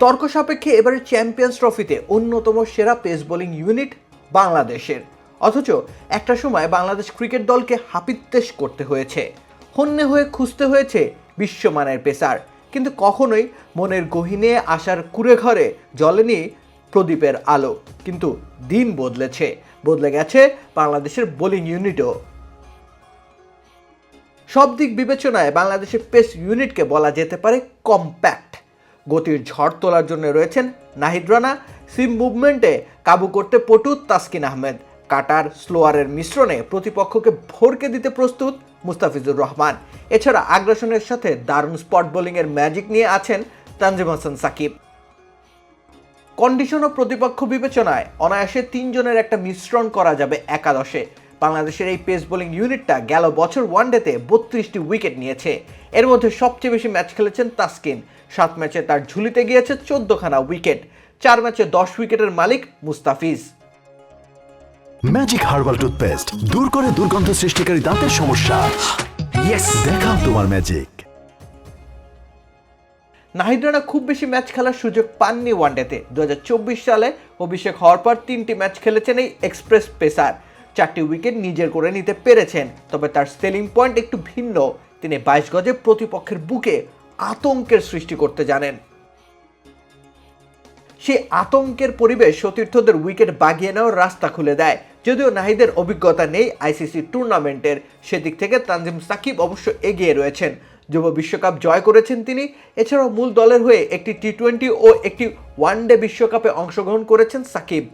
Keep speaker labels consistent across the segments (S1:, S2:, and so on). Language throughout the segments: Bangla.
S1: তর্ক সাপেক্ষে এবারে চ্যাম্পিয়ন্স ট্রফিতে অন্যতম সেরা পেস বোলিং ইউনিট বাংলাদেশের। অথচ একটা সময় বাংলাদেশ ক্রিকেট দলকে হাপিত্তেশ করতে হয়েছে। হন্যে হয়ে খুঁজতে হয়েছে বিশ্বমানের পেসার। কিন্তু কখনোই মনের গহিনে আসার কুড়ে ঘরে জ্বলেনি প্রদীপের আলো। কিন্তু দিন বদলেছে। বদলে গেছে বাংলাদেশের বোলিং ইউনিটও। সব দিক বিবেচনায় বাংলাদেশের পেস ইউনিটকে বলা যেতে পারে কম্প্যাক্ট। গতির ঝড় তোলার জন্য রয়েছেন নাহিদ রানা। সিম মুভমেন্টে কাবু করতে পটু তাসকিন আহমেদ। কাটার স্লোয়ারের মিশ্রণে প্রতিপক্ষকে ভরকে দিতে প্রস্তুত মুস্তাফিজুর রহমান। এছাড়া আগ্রাসনের সাথে দারুণ স্পট বোলিংয়ের ম্যাজিক নিয়ে আছেন তানজিম হাসান সাকিব। কন্ডিশন ও প্রতিপক্ষ বিবেচনায় অনায়াসে তিনজনের একটা মিশ্রণ করা যাবে একাদশে। বাংলাদেশের এই পেস বোলিং ইউনিটটা গেল বছর ওয়ানডেতে বত্রিশটি উইকেট নিয়েছে। এর মধ্যে সবচেয়ে বেশি ম্যাচ খেলেছেন তাসকিন। সাত ম্যাচে তার ঝুলিতে গিয়েছে চোদ্দখানা উইকেট চার ম্যাচে দশ উইকেটের মালিক মুস্তাফিজ।
S2: ম্যাজিক হার্বাল টুথপেস্ট দূর করে দুর্গন্ধ সৃষ্টিকারী দাঁতের সমস্যা। দেখাও তোমার ম্যাজিক
S1: নাহিদ রানা খুব বেশি ম্যাচ খেলার সুযোগ পাননি ওয়ানডেতে দু হাজার চব্বিশ সালে অভিষেক হওয়ার পর তিনটি ম্যাচ খেলেছেন এই এক্সপ্রেস পেসার চারটি উইকেট নিজের করে নিতে পেরেছেন। তবে তার সেলিং পয়েন্ট একটু ভিন্ন। তিনি বাইশ গজে প্রতিপক্ষের বুকে আতঙ্কের সৃষ্টি করতে জানেন। সেই আতঙ্কের পরিবেশ সতীর্থদের উইকেট বাগিয়ে নেওয়ার রাস্তা খুলে দেয়। যদিও নাহিদের অভিজ্ঞতা নেই আইসিসি টুর্নামেন্টের, সেদিক থেকে তানজিম সাকিব অবশ্য এগিয়ে রয়েছেন। যুব বিশ্বকাপ জয় করেছেন তিনি। এছাড়াও মূল দলের হয়ে একটি টি টোয়েন্টি ও একটি ওয়ানডে বিশ্বকাপে অংশগ্রহণ করেছেন সাকিব।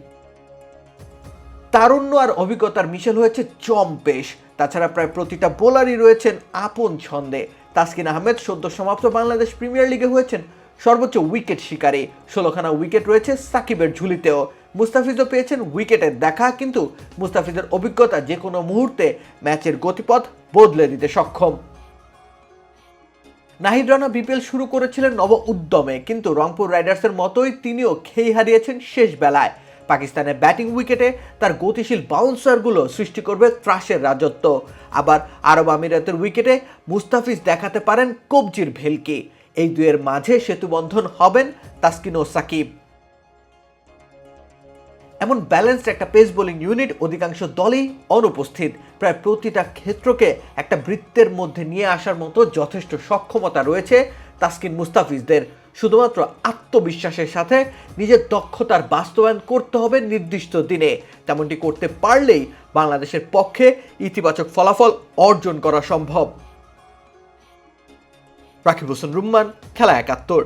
S1: তারুণ্য আর অভিজ্ঞতার মিশেল হয়েছে জম্পেশ তাছাড়া প্রায় প্রতিটা বোলারই রয়েছেন আপন ছন্দে। তাসকিন আহমেদ সদ্য সমাপ্ত বাংলাদেশ প্রিমিয়ার লিগে হয়েছেন সর্বোচ্চ উইকেট শিকারী। ষোলোখানা উইকেট রয়েছে সাকিবের ঝুলিতেও। মুস্তাফিজও পেয়েছেন উইকেটের দেখা, কিন্তু মুস্তাফিজের অভিজ্ঞতা যে কোনো মুহূর্তে ম্যাচের গতিপথ বদলে দিতে সক্ষম। নাহিদ রানা বিপিএল শুরু করেছিলেন নব উদ্যমে কিন্তু রংপুর রাইডার্সের মতোই তিনিও খেই হারিয়েছেন শেষ বেলায়। পাকিস্তানের ব্যাটিং উইকেটে তার গতিশীল বাউন্সারগুলো সৃষ্টি করবে ত্রাসের রাজত্ব। আবার আরব আমিরাতের উইকেটে মুস্তাফিজ দেখাতে পারেন কবজির ভেলকি। এই দুয়ের মাঝে সেতুবন্ধন হবেন তাসকিন ও সাকিব। এমন ব্যালেন্সড একটা পেস বোলিং ইউনিট অধিকাংশ দলই অনুপস্থিত। প্রায় প্রতিটা ক্ষেত্রকে একটা বৃত্তের মধ্যে নিয়ে আসার মতো যথেষ্ট সক্ষমতা রয়েছে তাসকিন মুস্তাফিজদের। শুধুমাত্র আত্মবিশ্বাসের সাথে নিজের দক্ষতার বাস্তবায়ন করতে হবে নির্দিষ্ট দিনে। তেমনটি করতে পারলেই বাংলাদেশের পক্ষে ইতিবাচক ফলাফল অর্জন করা সম্ভব। রাকিব হোসেন রুম্মান, খেলা একাত্তর।